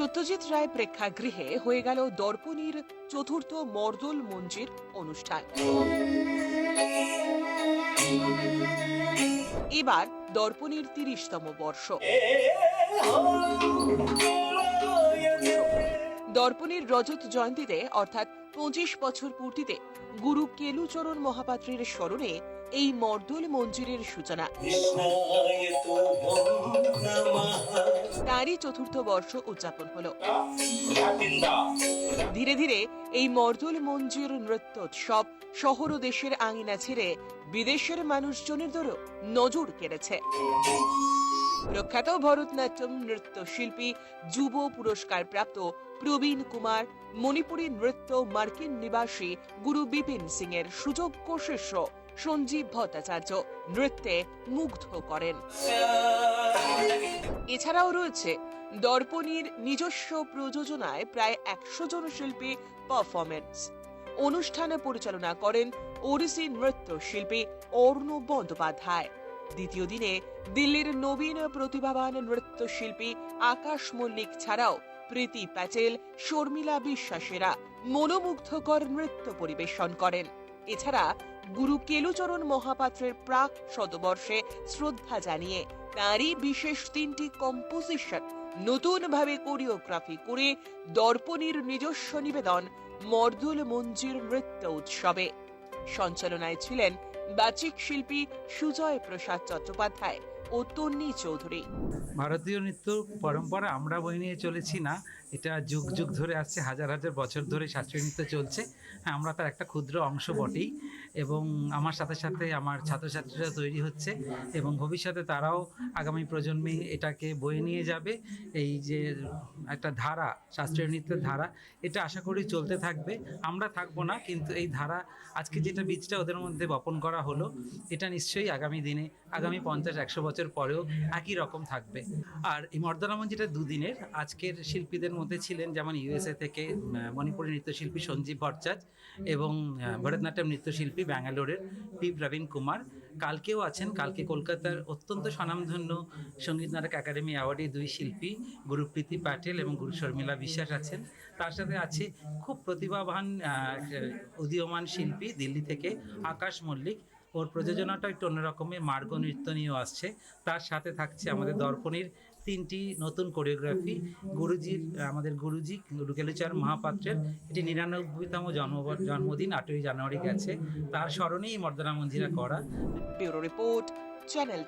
সত্যজিৎ রায় প্রেক্ষাগৃহে হয়ে গেল দর্পণীর চতুর্থ মর্দল মঞ্জির অনুষ্ঠান। এবার দর্পণীর তিরিশতম বর্ষ। দর্পণীর রজত জয়ন্তীতে, অর্থাৎ পঁচিশ বছর পূর্তিতে, গুরু কেলুচরণ মহাপাত্রের স্মরণে এই মর্দল মঞ্জিরের সূচনা। তারই চতুর্থ বর্ষ উদযাপন হলো। ধীরে ধীরে এই মর্দল মঞ্জুর নৃত্য নৃত্যোৎসব শহর ও দেশের আঙিনা ছেড়ে বিদেশের মানুষজনের মানুষজনেরও নজর কেড়েছে। প্রখ্যাত ভরতনাট্যম নৃত্যশিল্পী যুব পুরস্কার প্রাপ্ত প্রবীণ কুমার মণিপুরী নৃত্য মার্কিন নিবাসী গুরু বিপিন সিং এর সুযোগ্য শিষ্য সঞ্জীব ভট্টাচার্য নৃত্যে মুগ্ধ করেন। এছাড়াও রয়েছে দর্পণীর নিজস্ব প্রযোজনায় প্রায় একশো জন শিল্পী পারফরমেন্স অনুষ্ঠানে পরিচালনা করেন ওড়িশি নৃত্য শিল্পী অর্ণব বন্দ্যোপাধ্যায়। দ্বিতীয় দিনে দিল্লির নবীন প্রতিভাবান নৃত্যশিল্পী আকাশ মল্লিক ছাড়াও প্রীতি প্যাটেল, শর্মিলা বিশ্বাসেরা মনোমুগ্ধকর নৃত্য পরিবেশন করেন। এছাড়া গুরু কেলুচরণ মহাপাত্রের প্রাক শতবর্ষে শ্রদ্ধা জানিয়ে তারই বিশেষ তিনটি কম্পোজিশন নতুনভাবে কোরিওগ্রাফি করে দর্পণীর নিজস্ব নিবেদন মর্দুল মঞ্জির নৃত্য উৎসবে। সঞ্চালনায় ছিলেন বাচিক শিল্পী সুজয় প্রসাদ চট্টোপাধ্যায় ও তন্নি চৌধুরী। ভারতীয় নৃত্য পরম্পরা আমরা বই নিয়ে চলেছি না। এটা যুগ যুগ ধরে আসছে, হাজার হাজার বছর ধরে শাস্ত্রীয় নৃত্য চলছে। হ্যাঁ আমরা তার একটা ক্ষুদ্র অংশ বটেই এবং আমার সাথে সাথে আমার ছাত্রছাত্রীরা তৈরি হচ্ছে এবং ভবিষ্যতে তারাও আগামী প্রজন্মে এটাকে বয়ে নিয়ে যাবে। এই যে একটা ধারা, শাস্ত্রীয় নৃত্যের ধারা, এটা আশা করি চলতে থাকবে। আমরা থাকব না, কিন্তু এই ধারা, আজকে যেটা বীজটা ওদের মধ্যে বপন করা হলো, এটা নিশ্চয়ই আগামী দিনে, আগামী পঞ্চাশ, একশো বছর পরেও একই রকম থাকবে। আর এই মর্দানামন যেটা দুদিনের আজকের শিল্পীদের মধ্যে ছিলেন যেমন ইউএসএ থেকে আহ, মণিপুরী নৃত্যশিল্পী সঞ্জীব ভট্টাচার্য এবং ভরতনাট্যম নৃত্যশিল্পী ব্যাঙ্গালোরের পি প্রবীণ কুমার। কালকেও আছেন কালকে কলকাতার অত্যন্ত স্বনামধন্য সংগীত নাটক একাডেমি অ্যাওয়ার্ডে দুই শিল্পী গুরুপ্রীতি প্যাটেল এবং গুরু শর্মিলা বিশ্বাস আছেন। তার সাথে আছে খুব প্রতিভাবান উদীয়মান শিল্পী দিল্লি থেকে আকাশ মল্লিক। ওর প্রযোজনাটা একটু অন্যরকমের মার্গ নৃত্য নিয়েও আসছে। তার সাথে থাকছে আমাদের দর্পণীর তিনটি নতুন কোরিওগ্রাফি। গুরুজির আমাদের গুরুজি গুরুকেলুচার মহাপাত্রের। এটি নিরানব্বইতম জন্ম জন্মদিন আটই জানুয়ারি গেছে। তার স্মরণেই মর্দনা মঞ্জিরা করা। Bureau report channel